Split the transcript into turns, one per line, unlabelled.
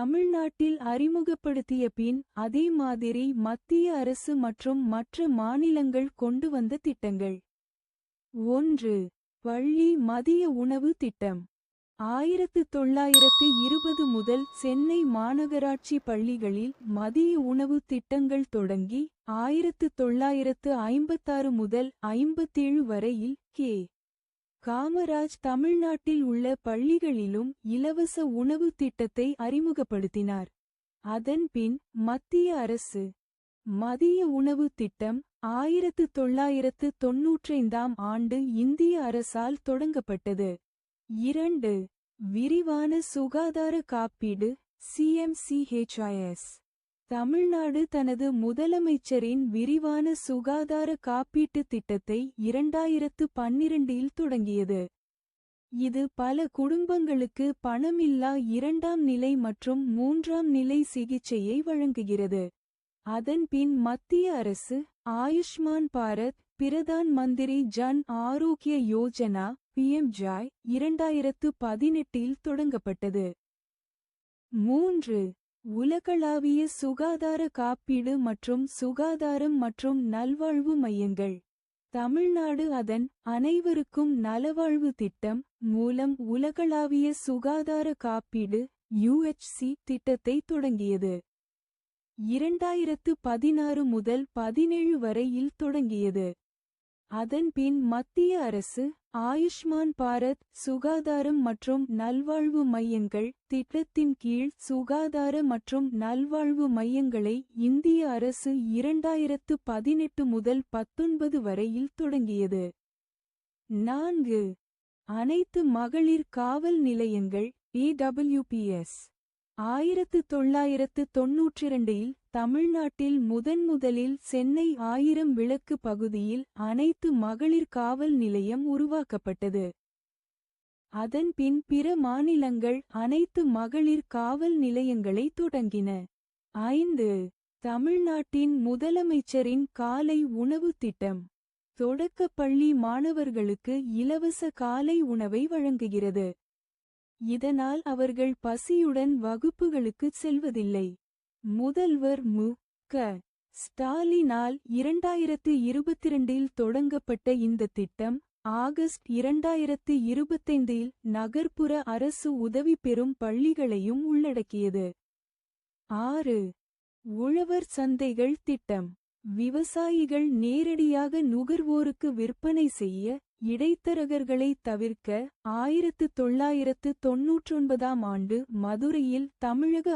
தமிழ்நாட்டில் அறிமுகப்படுத்திய பின் அதே மாதிரி மத்திய அரசு மற்றும் மற்ற மாநிலங்கள் கொண்டு வந்த திட்டங்கள். ஒன்று பள்ளி மதிய உணவு திட்டம். ஆயிரத்து தொள்ளாயிரத்து இருபது முதல் சென்னை மாநகராட்சி பள்ளிகளில் மதிய உணவு திட்டங்கள் தொடங்கி ஆயிரத்து தொள்ளாயிரத்து ஐம்பத்தாறு முதல் ஐம்பத்தேழு வரையில் கே. காமராஜ் தமிழ்நாட்டில் உள்ள பள்ளிகளிலும் இலவச உணவு திட்டத்தை அறிமுகப்படுத்தினார். அதன்பின் மத்திய அரசு மதிய உணவு திட்டம் ஆயிரத்து தொள்ளாயிரத்து தொன்னூற்றைந்தாம் ஆண்டு இந்திய அரசால் தொடங்கப்பட்டது. இரண்டு விரிவான சுகாதார காப்பீடு சிஎம்சிஹெச்ஐஎஸ் தமிழ்நாடு தனது முதலமைச்சரின் விரிவான சுகாதார காப்பீட்டு திட்டத்தை இரண்டாயிரத்து பன்னிரண்டில் தொடங்கியது. இது பல குடும்பங்களுக்கு பணமில்லா இரண்டாம் நிலை மற்றும் மூன்றாம் நிலை சிகிச்சையை வழங்குகிறது. அதன்பின் மத்திய அரசு ஆயுஷ்மான் பாரத் பிரதான் மந்திரி ஜன் ஆரோக்கிய யோஜனா பிஎம்ஜாய் இரண்டாயிரத்து பதினெட்டில் தொடங்கப்பட்டது. மூன்று உலகளாவிய சுகாதார காப்பீடு மற்றும் சுகாதாரம் மற்றும் நல்வாழ்வு மையங்கள். தமிழ்நாடு அதன் அனைவருக்கும் நலவாழ்வு திட்டம் மூலம் உலகளாவிய சுகாதார காப்பீடு யுஎச்சி திட்டத்தை தொடங்கியது. இரண்டாயிரத்து பதினாறு முதல் பதினேழு வரையில் தொடங்கியது. அதன்பின் மத்திய அரசு ஆயுஷ்மான் பாரத் சுகாதாரம் மற்றும் நல்வாழ்வு மையங்கள் திட்டத்தின் கீழ் சுகாதார மற்றும் நல்வாழ்வு மையங்களை இந்திய அரசு இரண்டாயிரத்து பதினெட்டு முதல் பத்தொன்பது வரையில் தொடங்கியது. நான்கு. அனைத்து மகளிர் காவல் நிலையங்கள் இடபிள்யூபிஎஸ் ஆயிரத்து தொள்ளாயிரத்து தொன்னூற்றிரண்டில் தமிழ்நாட்டில் முதன்முதலில் சென்னை ஆயிரம் விளக்கு பகுதியில் அனைத்து மகளிர் காவல் நிலையம் உருவாக்கப்பட்டது. அதன்பின் பிற மாநிலங்கள் அனைத்து மகளிர் காவல் நிலையங்களை தொடங்கின. ஐந்து தமிழ்நாட்டின் முதலமைச்சரின் காலை உணவு திட்டம். தொடக்கப் பள்ளி மாணவர்களுக்கு இலவச காலை உணவை வழங்குகிறது. இதனால் அவர்கள் பசியுடன் வகுப்புகளுக்குச் செல்வதில்லை. முதல்வர் மு. க. ஸ்டாலினால் இரண்டாயிரத்து இருபத்திரண்டில் தொடங்கப்பட்ட இந்த திட்டம் ஆகஸ்ட் இரண்டாயிரத்து இருபத்தைந்தில் நகர்ப்புற அரசு உதவி பெறும் பள்ளிகளையும் உள்ளடக்கியது. ஆறு. உழவர் சந்தைகள் திட்டம். விவசாயிகள் நேரடியாக நுகர்வோருக்கு விற்பனை செய்ய இடைத்தரகர்களை தவிர்க்க ஆயிரத்து தொள்ளாயிரத்து தொன்னூற்றொன்பதாம் ஆண்டு மதுரையில் தமிழக